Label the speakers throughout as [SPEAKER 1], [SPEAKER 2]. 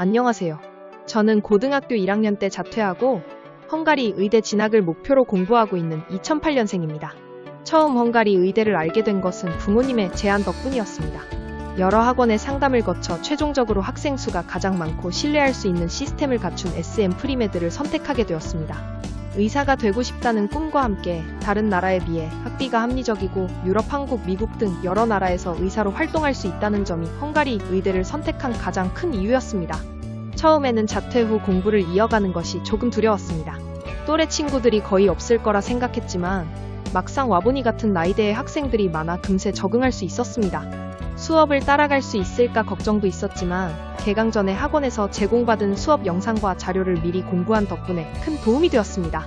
[SPEAKER 1] 안녕하세요. 저는 고등학교 1학년 때 자퇴하고 헝가리 의대 진학을 목표로 공부하고 있는 2008년생입니다. 처음 헝가리 의대를 알게 된 것은 부모님의 제안 덕분이었습니다. 여러 학원의 상담을 거쳐 최종적으로 학생 수가 가장 많고 신뢰할 수 있는 시스템을 갖춘 SM 프리메드를 선택하게 되었습니다. 의사가 되고 싶다는 꿈과 함께 다른 나라에 비해 학비가 합리적이고 유럽, 한국, 미국 등 여러 나라에서 의사로 활동할 수 있다는 점이 헝가리 의대를 선택한 가장 큰 이유였습니다. 처음에는 자퇴 후 공부를 이어가는 것이 조금 두려웠습니다. 또래 친구들이 거의 없을 거라 생각했지만 막상 와보니 같은 나이대의 학생들이 많아 금세 적응할 수 있었습니다. 수업을 따라갈 수 있을까 걱정도 있었지만 개강 전에 학원에서 제공받은 수업 영상과 자료를 미리 공부한 덕분에 큰 도움이 되었습니다.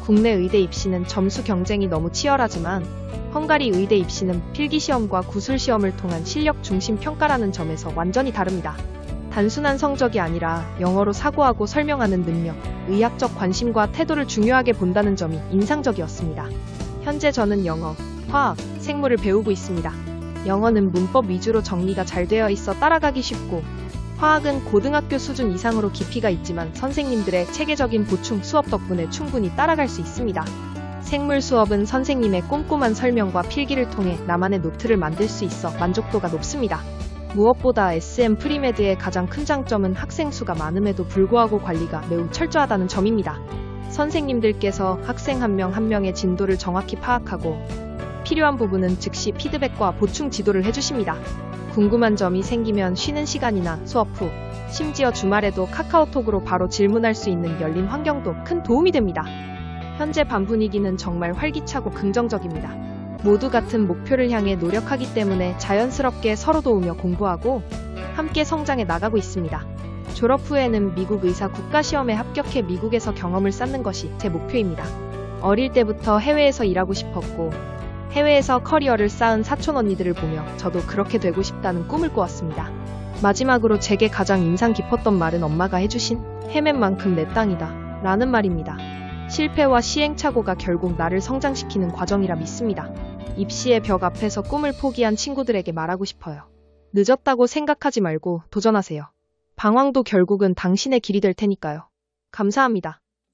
[SPEAKER 1] 국내 의대 입시는 점수 경쟁이 너무 치열하지만 헝가리 의대 입시는 필기시험과 구술시험을 통한 실력 중심 평가라는 점에서 완전히 다릅니다. 단순한 성적이 아니라 영어로 사고하고 설명하는 능력, 의학적 관심과 태도를 중요하게 본다는 점이 인상적이었습니다. 현재 저는 영어, 화학, 생물을 배우고 있습니다. 영어는 문법 위주로 정리가 잘 되어 있어 따라가기 쉽고, 화학은 고등학교 수준 이상으로 깊이가 있지만 선생님들의 체계적인 보충 수업 덕분에 충분히 따라갈 수 있습니다. 생물 수업은 선생님의 꼼꼼한 설명과 필기를 통해 나만의 노트를 만들 수 있어 만족도가 높습니다. 무엇보다 SM 프리메드의 가장 큰 장점은 학생 수가 많음에도 불구하고 관리가 매우 철저하다는 점입니다. 선생님들께서 학생 한 명한 명의 진도를 정확히 파악하고 필요한 부분은 즉시 피드백과 보충 지도를 해주십니다. 궁금한 점이 생기면 쉬는 시간이나 수업 후, 심지어 주말에도 카카오톡으로 바로 질문할 수 있는 열린 환경도 큰 도움이 됩니다. 현재 반 분위기는 정말 활기차고 긍정적입니다. 모두 같은 목표를 향해 노력하기 때문에 자연스럽게 서로 도우며 공부하고 함께 성장해 나가고 있습니다. 졸업 후에는 미국 의사 국가시험에 합격해 미국에서 경험을 쌓는 것이 제 목표입니다. 어릴 때부터 해외에서 일하고 싶었고 해외에서 커리어를 쌓은 사촌 언니들을 보며 저도 그렇게 되고 싶다는 꿈을 꾸었습니다. 마지막으로 제게 가장 인상 깊었던 말은 엄마가 해주신 헤맨 만큼 내 땅이다 라는 말입니다. 실패와 시행착오가 결국 나를 성장시키는 과정이라 믿습니다. 입시의 벽 앞에서 꿈을 포기한 친구들에게 말하고 싶어요. 늦었다고 생각하지 말고 도전하세요. 방황도 결국은 당신의 길이 될 테니까요. 감사합니다.